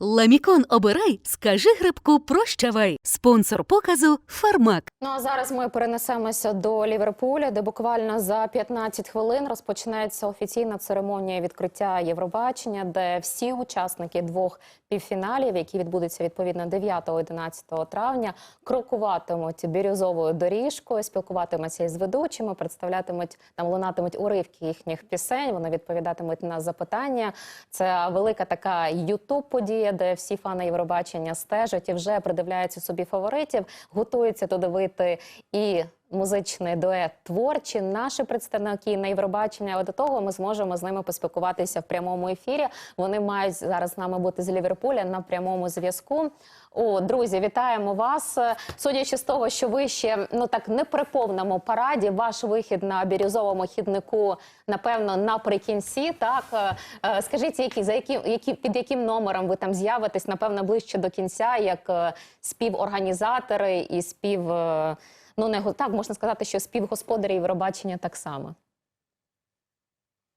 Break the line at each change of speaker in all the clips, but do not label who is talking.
Ламікон обирай, скажи грибку прощавай. Спонсор показу Фармак.
Ну а зараз ми перенесемося до Ліверпуля, де буквально за 15 хвилин розпочинається офіційна церемонія відкриття Євробачення, де всі учасники двох півфіналів, які відбудуться відповідно 9-11 травня, крокуватимуть бірюзовою доріжкою, спілкуватимуться із ведучими, представлятимуть там лунатимуть уривки їхніх пісень. Вони відповідатимуть на запитання. Це велика така ютуб подія, де всі фани Євробачення стежать і вже придивляються собі фаворитів, готуються туди вийти і. Музичний дует творчі наші представники на Євробачення. До того ми зможемо з ними поспілкуватися в прямому ефірі. Вони мають зараз з нами бути з Ліверпуля на прямому зв'язку. О, друзі, вітаємо вас. Судячи з того, що ви ще ну так не при повному параді, ваш вихід на бірюзовому хіднику, напевно, наприкінці. Так Е, е, скажіть, які за які, які під яким номером ви там з'явитесь? Напевно, ближче до кінця, як е, співорганізатори і спів. Е, Ну не так можна сказати, що співгосподарі Євробачення так само.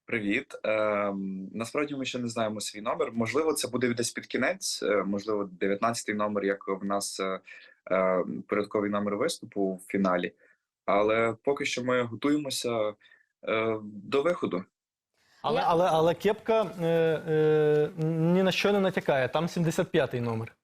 Привіт. Ем, насправді ми ще не знаємо свій номер. Можливо, це буде десь під кінець, е, можливо, 19-й номер, як в нас е, е, порядковий номер виступу в фіналі. Але поки що ми готуємося е, до виходу.
Але, але, але кепка е, е, ні на що не натякає. Там 75-й номер.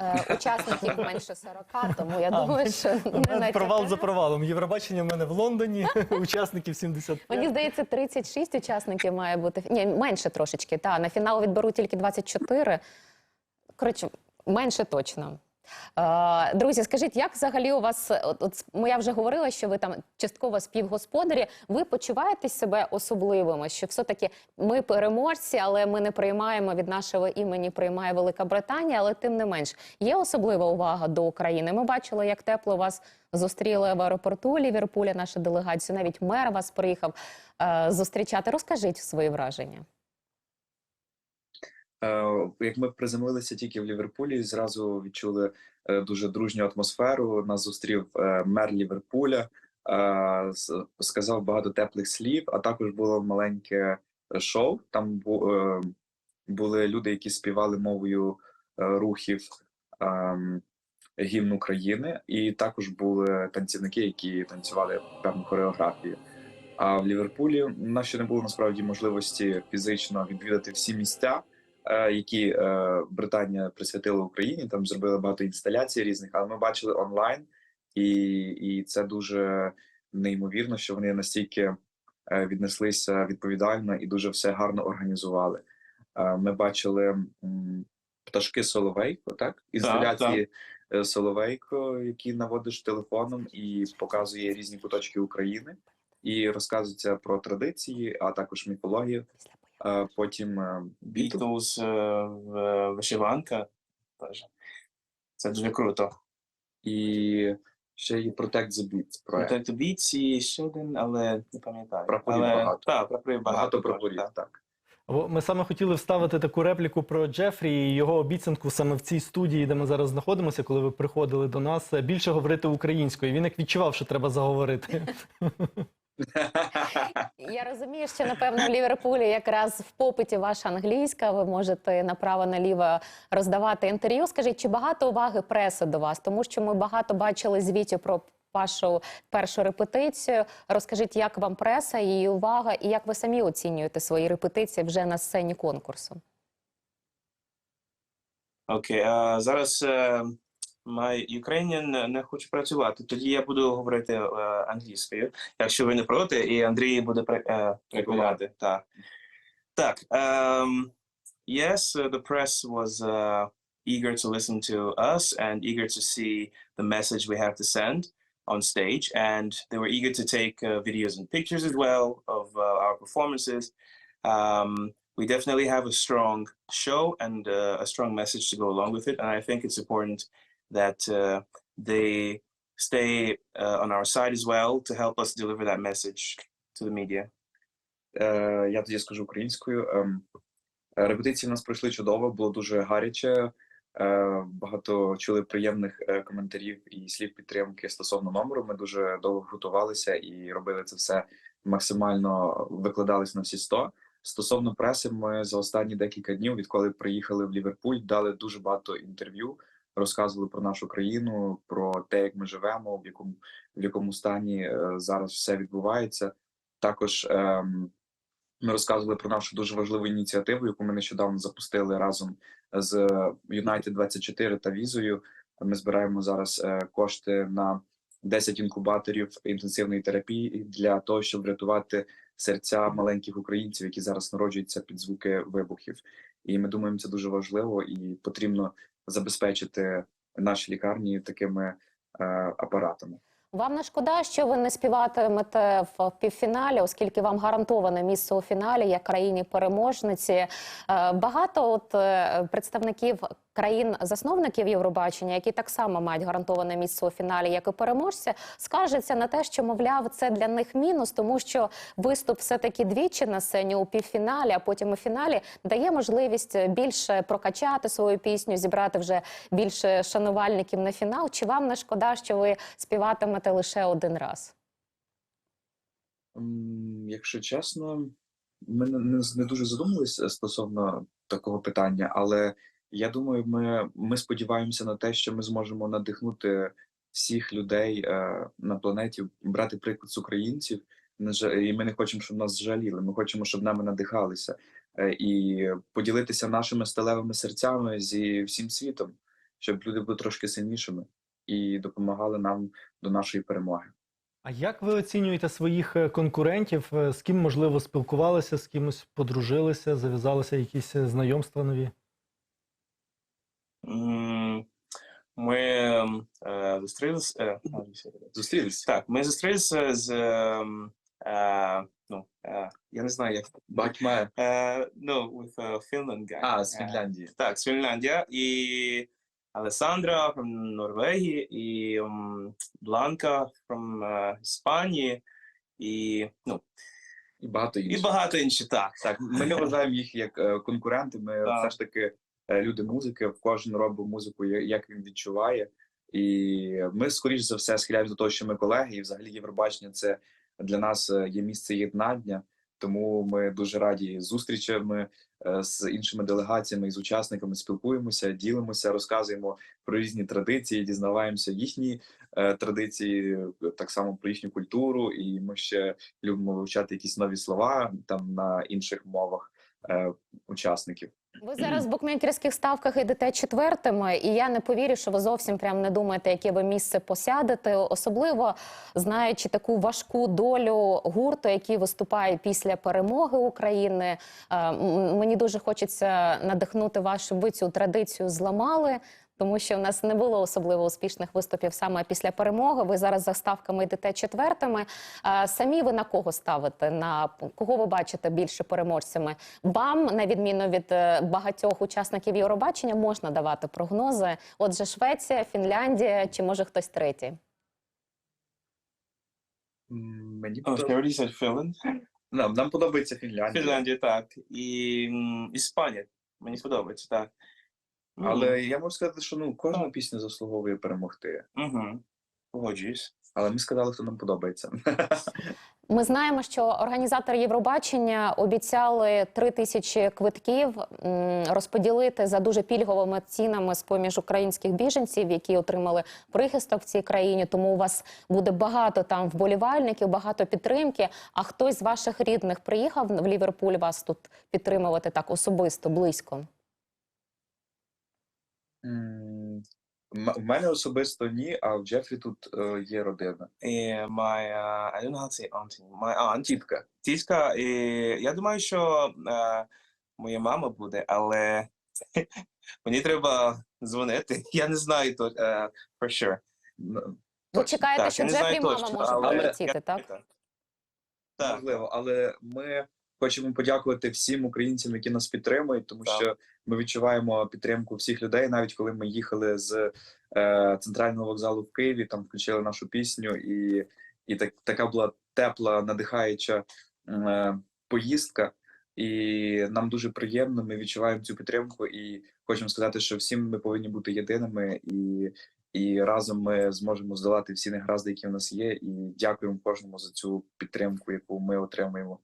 Е, учасників менше 40, тому я думаю, що не
Провал за провалом. Євробачення в мене в Лондоні, учасників 75.
Мені здається, 36 учасників має бути. Ні, менше трошечки. Та на фінал відберуть тільки 24. Коротше, менше точно. Е, Друзі, скажіть, як взагалі у вас от, от я вже говорила, що ви там частково співгосподарі. Ви почуваєте себе особливими? Що все-таки ми переможці, але ми не приймаємо від нашого імені, приймає Велика Британія, але тим не менш є особлива увага до України. Ми бачили, як тепло вас зустріли в аеропорту Ліверпуля. Наша делегація, навіть мер вас приїхав е, зустрічати. Розкажіть свої враження.
Е, Як ми приземлилися тільки в Ліверпулі, зразу відчули е, дуже дружню атмосферу. Нас зустрів е, мер Ліверпуля, сказав багато теплих слів, а також було маленьке шоу. Там були люди, які співали мовою рухів ем, гімн України, і також були танцівники, які танцювали певну хореографію. А в Ліверпулі у нас ще не було насправді можливості фізично відвідати всі місця які е, Британія присвятила Україні. Там зробили багато інсталяцій різних, але ми бачили онлайн, і, і це дуже неймовірно, що вони настільки е, віднеслися відповідально і дуже все гарно організували. Е, Ми бачили пташки Соловейко, так? Інсталяції е, Соловейко, які наводиш телефоном і показує різні куточки України. І розказується про традиції, а також міфологію. Е, Потім е, Beatles.
Beatles, е, в- вишиванка. Теж. Це дуже круто.
і ще є Protect the Beats проект.
Protect the Beats і ще один, але не пам'ятаю.
Прапорів
але,
багато.
Так, прапорів багато.
Багато прапорів,
так.
так.
Ми саме хотіли вставити таку репліку про Джефрі і його обіцянку саме в цій студії, де ми зараз знаходимося, коли ви приходили до нас, е, більше говорити українською. Він як відчував, що треба заговорити.
Я розумію, що напевно в Ліверпулі якраз в попиті ваша англійська. Ви можете направо-наліво роздавати інтерв'ю. Скажіть, чи багато уваги преси до вас? Тому що ми багато бачили звітів про вашу першу репетицію. Розкажіть, як вам преса, її увага, і як ви самі оцінюєте свої репетиції вже на сцені конкурсу?
Окей, а зараз е, my Ukrainian не- не хоче працювати. Тоді я буду говорити е, англійською, якщо ви не проти, і Андрій буде пре- е, перекладати. Так. Так. Um, yes, uh, the press was uh, eager to listen to us and eager to see the message we have to send on stage, and they were eager to take uh, videos and pictures as well of uh, our performances. Um, we definitely have a strong show and uh, a strong message to go along with it. And I think it's important that uh, they stay uh, on our side as well to help us deliver that message to the media.
Е, я тоді скажу українською. Ем, репетиції в нас пройшли чудово, було дуже гаряче. Е, багато чули приємних е, коментарів і слів підтримки стосовно номеру. Ми дуже довго готувалися і робили це все максимально викладались на всі 100. Стосовно преси, ми за останні декілька днів, відколи приїхали в Ліверпуль, дали дуже багато інтерв'ю, розказували про нашу країну, про те, як ми живемо, в якому в якому стані е, зараз все відбувається. Також ем, ми розказували про нашу дуже важливу ініціативу, яку ми нещодавно запустили разом з United 24 та візою. Ми збираємо зараз е, кошти на 10 інкубаторів інтенсивної терапії для того, щоб врятувати серця маленьких українців, які зараз народжуються під звуки вибухів. І ми думаємо, це дуже важливо і потрібно забезпечити наші лікарні такими е, апаратами.
Вам не шкода, що ви не співатимете в півфіналі, оскільки вам гарантоване місце у фіналі як країні переможниці. Е, Багато от е, представників країн-засновників Євробачення, які так само мають гарантоване місце у фіналі, як і переможці, скаржаться на те, що мовляв, це для них мінус, тому що виступ все таки двічі на сцені у півфіналі, а потім у фіналі дає можливість більше прокачати свою пісню, зібрати вже більше шанувальників на фінал. Чи вам не шкода, що ви співатимете лише один раз?
Якщо чесно, ми не, дуже задумалися стосовно такого питання, але я думаю, ми, ми сподіваємося на те, що ми зможемо надихнути всіх людей е, на планеті, брати приклад з українців. І ми не хочемо, щоб нас жаліли. Ми хочемо, щоб нами надихалися е, і поділитися нашими сталевими серцями зі всім світом, щоб люди були трошки сильнішими і допомагали нам до нашої перемоги.
А як ви оцінюєте своїх е, конкурентів? Е, З ким, можливо, спілкувалися, з кимось подружилися, зав'язалися якісь е, знайомства нові?
Ми е, зустрілися. е?
Зустрілися
Так, ми зустрілися з. е, ну, е, я не знаю, як.
багатьма.
Е, ну, with a Finland guy.
А, з
Е,
Фінляндії.
Так, з Фінляндія. І Алесандра from Норвегії, і м, Бланка from е, Іспанії, і, ну,
І багато
і багато інших. Так,
Так, ми не вважаємо їх як е, конкуренти. Ми все ж таки е, люди музики, кожен робить музику, як він відчуває. І ми, скоріш за все, схиляємося до того, що ми колеги, і взагалі Євробачення це для нас е, є місце єднання. Тому ми дуже раді зустрічами е, з іншими делегаціями і з учасниками спілкуємося, ділимося, розказуємо про різні традиції, дізнаваємося їхні е, традиції, е, так само про їхню культуру. І ми ще любимо вивчати якісь нові слова там на інших мовах е, учасників.
Ви зараз в букмекерських ставках йдете четвертими, і я не повірю, що ви зовсім прям не думаєте, яке ви місце посядете, особливо знаючи таку важку долю гурту, який виступає після перемоги України. Е, Мені дуже хочеться надихнути вас, щоб ви цю традицію зламали. Тому що в нас не було особливо успішних виступів саме після перемоги. Ви зараз за ставками йдете четвертими. Самі ви на кого ставите? На кого ви бачите більше переможцями? Вам, на відміну від е, багатьох учасників Євробачення, можна давати прогнози. Отже, Швеція, Фінляндія чи може хтось третій?
Мені подоб-
she already said Finland.
нам, нам подобається Фінляндія,
Фінляндія, так. І Іспанія. Мені сподобається, так.
Але я можу сказати, що ну кожна пісня заслуговує перемогти.
Угу. Погоджуюсь.
Але ми сказали, хто нам подобається.
Ми знаємо, що організатори Євробачення обіцяли три тисячі квитків розподілити за дуже пільговими цінами з поміж українських біженців, які отримали прихисток в цій країні. Тому у вас буде багато там вболівальників, багато підтримки. А хтось з ваших рідних приїхав в Ліверпуль вас тут підтримувати так особисто, близько.
У мене особисто ні, а в Джефрі тут е, є родина.
Uh, I don't know how to say auntie. My aunt.
Тітка.
Тітка, і я думаю, що е, моя мама буде, але мені треба дзвонити. Я не знаю то е, for sure.
Ви чекаєте,
Так,
що Джефрі мама
точно,
може
але-
прилетіти, так?
Так.
Можливо, але ми хочемо подякувати всім українцям, які нас підтримують, тому
Так.
що ми відчуваємо підтримку всіх людей. Навіть коли ми їхали з е, центрального вокзалу в Києві, там включили нашу пісню, і, і так, така була тепла, надихаюча е, поїздка. І нам дуже приємно. Ми відчуваємо цю підтримку, і хочемо сказати, що всім ми повинні бути єдиними, і, і разом ми зможемо здолати всі негаразди, які в нас є. І дякуємо кожному за цю підтримку, яку ми отримуємо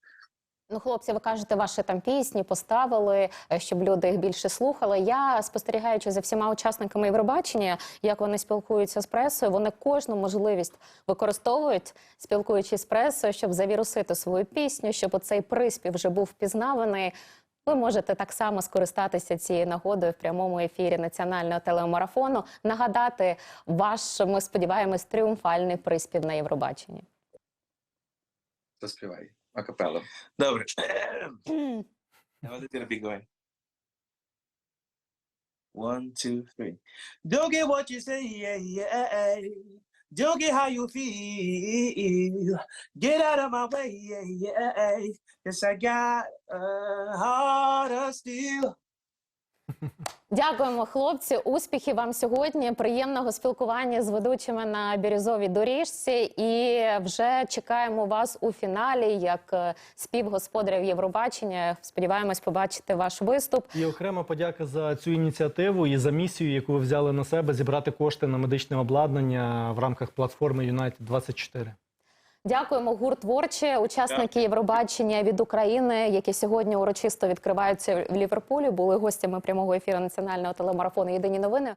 Ну, хлопці, ви кажете, ваші там пісні поставили, е, щоб люди їх більше слухали. Я спостерігаючи за всіма учасниками Євробачення, як вони спілкуються з пресою, вони кожну можливість використовують, спілкуючись з пресою, щоб завірусити свою пісню, щоб оцей приспів вже був впізнаваний. Ви можете так само скористатися цією нагодою в прямому ефірі національного телемарафону, нагадати ваш, ми сподіваємось, тріумфальний приспів на Євробаченні.
Заспівай a
cappella. Dobra. How is it gonna be going? One, two, three. Don't get what you say, yeah, yeah. Don't get how you feel. Get out of my way, yeah, yeah. Yes, I got a heart of steel.
Дякуємо, хлопці. Успіхів вам сьогодні. Приємного спілкування з ведучими на бірюзовій доріжці. І вже чекаємо вас у фіналі як е, співгосподарів Євробачення. Сподіваємось побачити ваш виступ.
І окрема подяка за цю ініціативу і за місію, яку ви взяли на себе зібрати кошти на медичне обладнання в рамках платформи United 24.
Дякуємо гурт творче, учасники Євробачення від України, які сьогодні урочисто відкриваються в Ліверпулі. Були гостями прямого ефіру національного телемарафону Єдині новини.